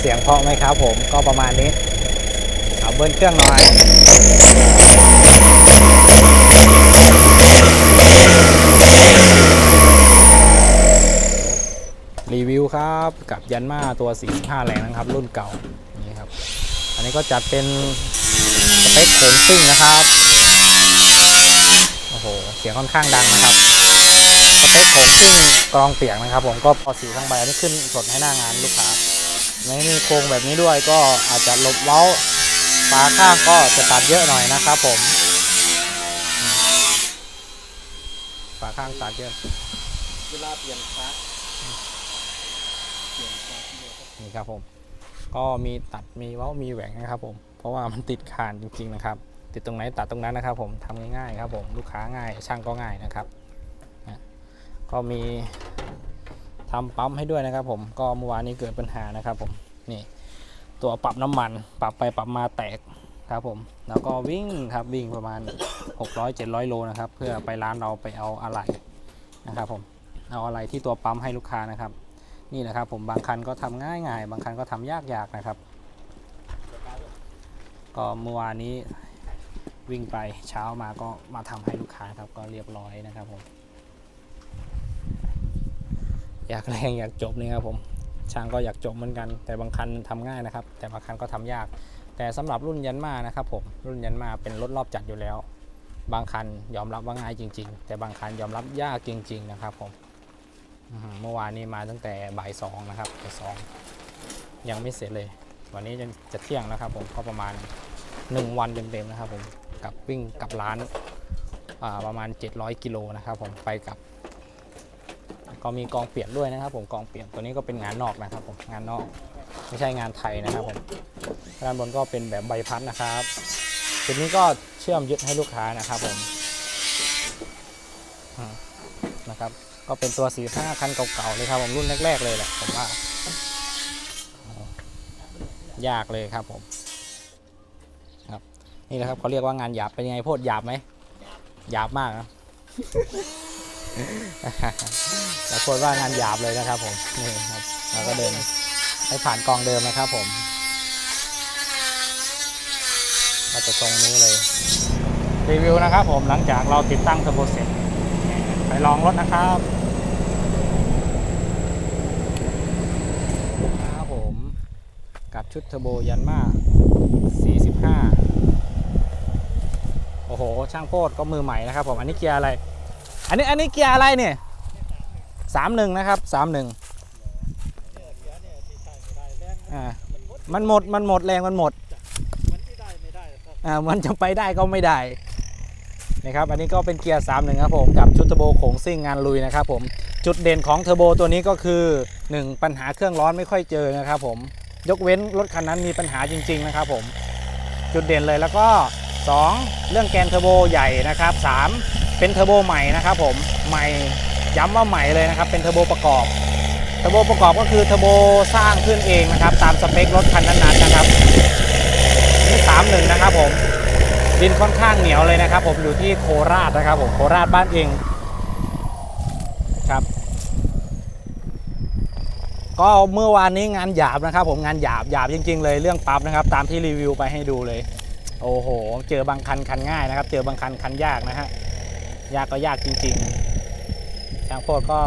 เสียงเพาะไหมครับผมก็ประมาณนี้เอาเบิ้ลเครื่องหน่อยรีวิวครับกับยันมาตัว 45แรงนะครับ รุ่นเก่านี่ครับ อันนี้ก็จัดเป็นสเปคโขนซิ่งนะครับ โอ้โห เสียงค่อนข้างดังนะครับสเปคโขนซิ่งกรองเปียกนะครับ ผมก็พอสีทั้งใบอันนี้ขึ้นสดให้หน้างานลูกค้า ไม่มีโครงแบบนี้ด้วยก็อาจจะหลบเว้าฝาข้างก็จะตัดเยอะหน่อยนะครับผมฝาข้างตัดเยอะเวลาเปลี่ยนคลาสนี่ครับผม ก็มีตัดมีเว้ามีแหว่งนะครับผม เพราะว่ามันติดคานจริงๆนะครับ ติดตรงไหนตัดตรงนั้นนะครับ ผมทำง่ายๆครับผมลูกค้าง่ายช่างก็ง่ายนะครับนะก็มี ทำปั๊มให้ด้วยนะครับ ผมก็เมื่อวานนี้เกิดปัญหานะครับ ผมนี่ตัวปรับน้ำมัน ปรับไปปรับมาแตกครับผมแล้วก็วิ่งครับวิ่งประมาณ 600-700 โลนะครับ เพื่อไปร้านเราไปเอาอะไรนะครับ ผมเอาอะไรที่ตัวปั๊มให้ลูกค้านะครับ นี่แหละครับ ผมบางคันก็ทำง่ายง่ายบางคันก็ทำยากยากนะครับ ก็เมื่อวานนี้วิ่งไปเช้ามาก็มาทำให้ลูกค้าครับก็เรียบร้อยนะครับผม อยากแรงอยากจบนี่ครับผมช่างก็อยากจบเหมือนกัน แต่บางคันทำง่ายนะครับ แต่บางคันก็ทำยาก แต่สำหรับรุ่นยันมานะครับผมรุ่นยันมาเป็นรถรอบจัดอยู่แล้ว บางคันยอมรับว่าง่ายจริง ๆ แต่บางคันยอมรับยากจริง ๆ นะครับผมเมื่อวานนี้มาตั้งแต่บ่ายสองนะครับบ่ายสองยังไม่เสร็จเลย วันนี้จะจะเที่ยงแล้วครับ ผมก็ประมาณ 1 วันเต็มๆนะครับ ผมกับวิ่งกับร้านประมาณ 700 กิโลนะครับ ผมไปกับ ก็มีกองเปลี่ยนด้วยนะครับผมกองเปลี่ยนตัวนี้ก็เป็นงานนอกนะครับผมงานนอก ไม่ใช่งานไทยนะครับผมด้านบนก็เป็นแบบใบพัดนะครับจุดนี้ก็เชื่อมยึดให้ลูกค้านะครับผมนะครับก็เป็นตัวสีห้าคันเก่าๆเลยครับผมรุ่นแรก ๆ เลยแหละผมว่ายากเลยครับผมครับนี่แหละครับเขาเรียกว่างานหยาบเป็นยังไงโพดหยาบไหมหยาบมากนะ แต่โพดว่างานหยาบเลยนะครับผมนี่ครับเราก็เดินให้ผ่านกองเดิมนะครับผมก็จะตรงนี้เลยรีวิวนะครับผมหลังจากเราติดตั้งเทอร์โบเสร็จไปลองรถนะครับครับผมกับชุดเทอร์โบยันมา45 โอ้โห ช่างโพดก็มือใหม่นะครับผม อันนี้เกียร์อะไร อันนี้อันนี้เกียร์อะไรเนี่ย31นะครับ31อ่ามันหมดมันหมดแรงมันหมดมันที่ได้ไม่ได้ครับอ่ามันจะไปได้ก็ไม่ได้นะครับอันนี้ก็เป็นเกียร์3 1ครับผมกับชุดเทอร์โบโขงซิ่งงานลุยนะครับผมจุดเด่นของเทอร์โบตัวนี้ก็คือ 1 ปัญหาเครื่องร้อนไม่ค่อยเจอนะครับผมยกเว้นรถคันนั้นมีปัญหาจริง ๆ นะครับผมจุดเด่นเลยแล้วก็ 2 เรื่องแกนเทอร์โบใหญ่นะครับ 3 เป็นเทอร์โบใหม่นะครับผมใหม่ย้ำว่าใหม่เลยนะครับ เป็นเทอร์โบประกอบเทอร์โบประกอบก็คือเทอร์โบสร้างขึ้นเองนะครับ ตามสเปครถคันนั้นๆนะครับนี่31นะครับผมดินค่อนข้างเหนียวเลยนะครับ ผมอยู่ที่โคราชนะครับ ผมโคราชบ้านเองครับ ก็เมื่อวานนี้งานหยาบนะครับ ผมงานหยาบหยาบจริง ๆ เลยเรื่องปั๊บนะครับ ตามที่รีวิวไปให้ดูเลย โอ้โห เจอบางคันคันง่ายนะครับ เจอบางคันคันยากนะฮะ ยากก็ยากจริงๆช่างโพดก็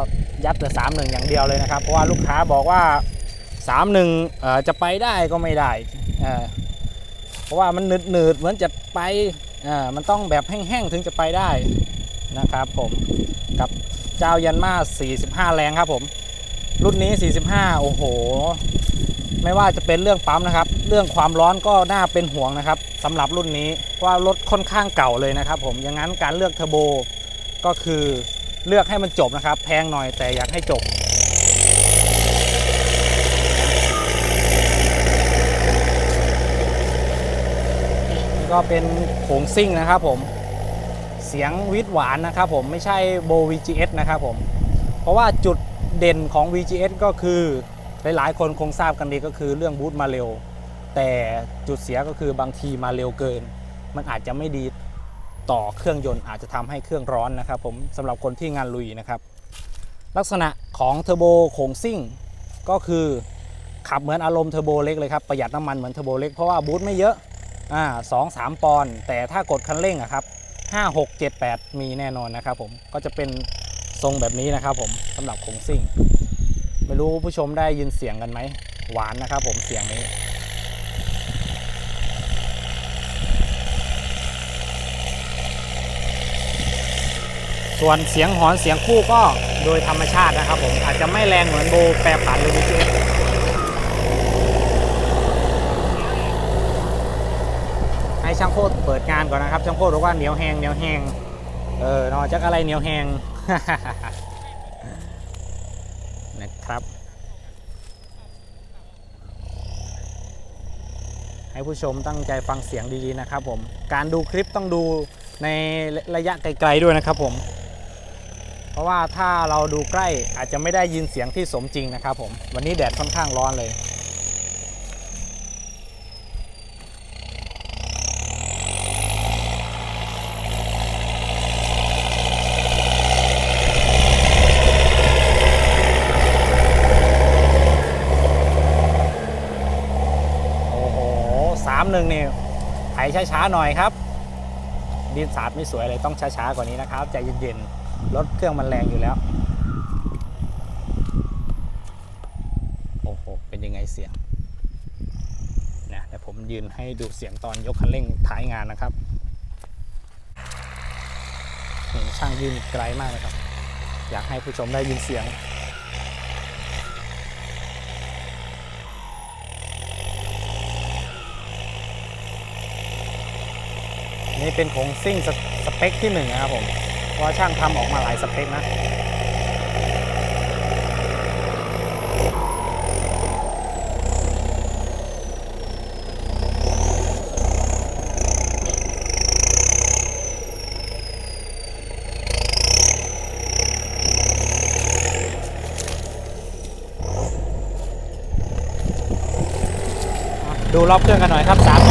ยัดแต่สามหนึ่งอย่างเดียวเลยนะครับ เพราะว่าลูกค้าบอกว่าสามหนึ่งจะไปได้ก็ไม่ได้ เพราะว่ามันหนืดๆเหมือนจะไปมันต้องแบบแห้งๆถึงจะไปได้นะครับผมกับเจ้ายันมา 45 แรงครับผม รุ่นนี้ 45 โอ้โห ไม่ว่าจะเป็นเรื่องปั๊มนะครับ เรื่องความร้อนก็น่าเป็นห่วงนะครับสำหรับรุ่นนี้ว่ารถค่อนข้างเก่าเลยนะครับผมอย่างนั้นการเลือกเทอร์โบ ก็คือเลือกให้มันจบนะครับ แพงหน่อยแต่อยากให้จบ ก็เป็นโขงซิ่งนะครับผมเสียงวิดหวานนะครับผมไม่ใช่โบ VGS นะครับผม เพราะว่าจุดเด่นของ VGS ก็คือหลายๆ คนคงทราบกันดีก็คือเรื่องบูทมาเร็ว แต่จุดเสียก็คือบางทีมาเร็วเกิน มันอาจจะไม่ดี ต่อเครื่องยนต์อาจจะทำให้เครื่องร้อนนะครับผมสำหรับคนที่งานลุยนะครับ ลักษณะของเทอร์โบโขงซิ่งก็คือขับเหมือนอารมณ์เทอร์โบเล็กเลยครับประหยัดน้ำมันเหมือนเทอร์โบเล็กเพราะว่าบูทไม่เยอะอ่าสองสามปอนด์แต่ถ้ากดคันเร่งอะครับห้าหกเจ็ดแปดมีแน่นอนนะครับผมก็จะเป็นทรงแบบนี้นะครับผมสำหรับโคงซิ่ง ไม่รู้ผู้ชมได้ยินเสียงกันไหมหวานนะครับผมเสียงนี้ ส่วนเสียงหอนเสียงคู่ก็โดยธรรมชาตินะครับผมอาจจะไม่แรงเหมือนโบแปรผันหรือ BTS ให้ช่างโคตรเปิดงานก่อนนะครับ ช่างโคตรบอกว่าเหนียวแหงเหนียวแหงเออนอกจากอะไรเหนียวแหงนะครับ ให้ผู้ชมตั้งใจฟังเสียงดีๆนะครับผม การดูคลิปต้องดูในระยะไกลๆด้วยนะครับผม เพราะว่าถ้าเราดูใกล้อาจจะไม่ได้ยินเสียงที่สมจริงนะครับผม วันนี้แดดค่อนข้างร้อนเลย โอ้โหสามหนึ่งนี่ไถช้าๆหน่อยครับ ดินสาดไม่สวยเลยต้องช้าๆกว่านี้นะครับ ใจเย็นๆ รถเครื่องมันแรงอยู่แล้ว โอ้โห เป็นยังไงเสียงนะแต่ผมยืนให้ดูเสียงตอนยกคันเร่งท้ายงานนะครับช่างยืนไกลมากเลยครับ อยากให้ผู้ชมได้ยินเสียงนี่เป็นของซิ่งสสเปคที่หนึ่งนะครับผม เพราะว่าช่างทำออกมาหลายสเปคนะดูรอบเครื่องกันหน่อยครับสาม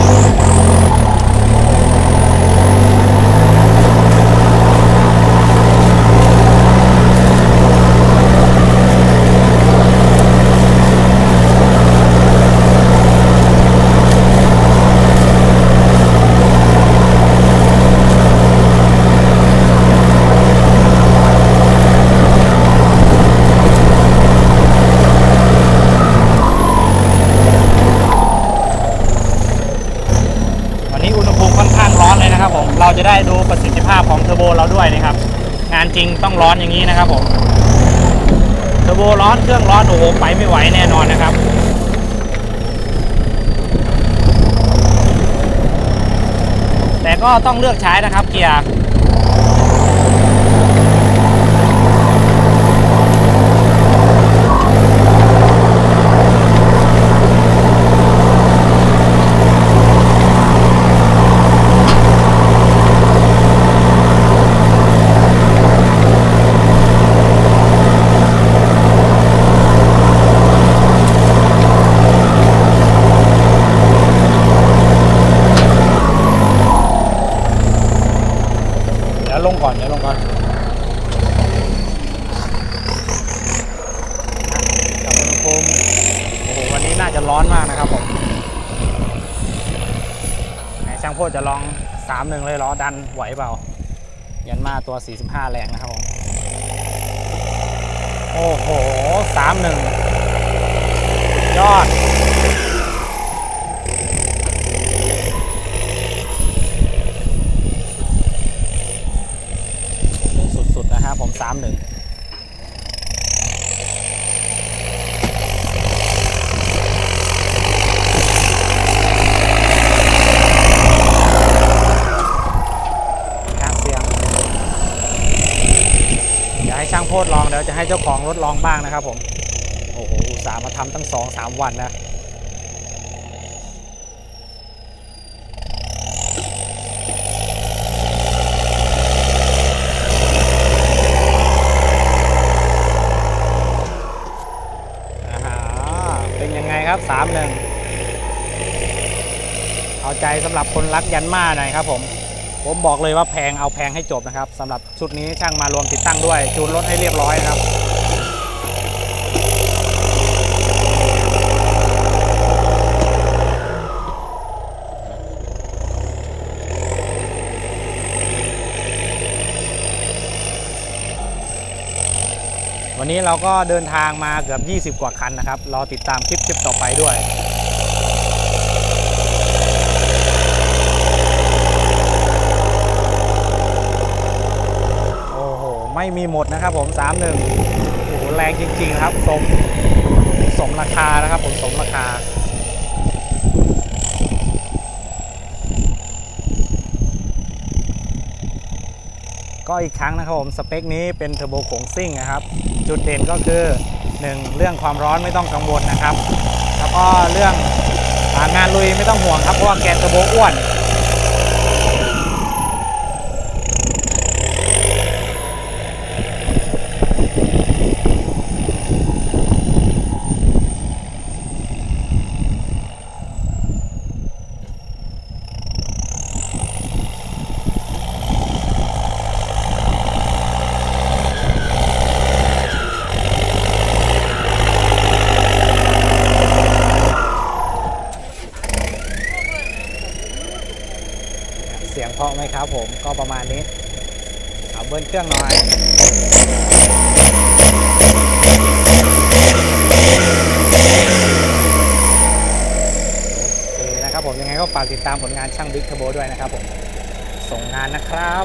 วันนี้อุณหภูมิค่อนข้างร้อนเลยนะครับผม เราจะได้ดูประสิทธิภาพของเทอร์โบเราด้วยนะครับ งานจ ริงต้องร้อนอย่างนี้นะครับผมเทอร์โบร้อนเครื่องร้อนโอ้โหไปไม่ไหวแน่นอนนะครับแต่ก็ต้องเลือกใช้นะครับเกียร์ เดี๋ยวลงก่อนเดี๋ยวลงก่อน กับอุณหภูมิโอ้โห วันนี้น่าจะร้อนมากนะครับผมไหนช่างโพดจะลอง3หนึ่งเลยเหรอดันไหวเปล่า ยันมาตัว 45 แรงนะครับผม โอ้โห3หนึ่งยอดสุดๆนะครับผมสามหนึ่งกลางเสียงอยากให้ช่าง โพดลองเดี๋ยวจะให้เจ้าของรถลองบ้างนะครับผมโอ้โหสามาทำตั้งสองสามวันนะอ่าฮะเป็นยังไงครับสามหนึ่งเอาใจสำหรับคนรักยันมาหน่อยครับผม ผมบอกเลยว่าแพงเอาแพงให้จบนะครับสำหรับชุดนี้ช่างมารวมติดตั้งด้วยจูนรถให้เรียบร้อยนะครับวันนี้เราก็เดินทางมาเกือบ 20 กว่าคันนะครับ รอติดตามคลิปคลิปต่อไปด้วย ไม่มีหมดนะครับผม31โอ้โหแรงจริงๆครับสมสมราคานะครับผมสมราคาก็อีกครั้งนะครับผมสเปคนี้เป็นเทอร์โบโขงซิ่งนะครับ จุดเด่นก็คือ 1 เรื่องความร้อนไม่ต้องกังวลนะครับ แล้วก็เรื่องอางานลุยไม่ต้องห่วงครับเพราะว่าแกนเทอร์โบอ้วน เสียงเพาะไหมครับผมก็ประมาณนี้เอาเบิ้ลเครื่องหน่อยโอเคนะครับผมยังไงก็ฝากติดตามผลงานช่างบิ๊กเทอร์โบด้วยนะครับผมส่งงานนะครับ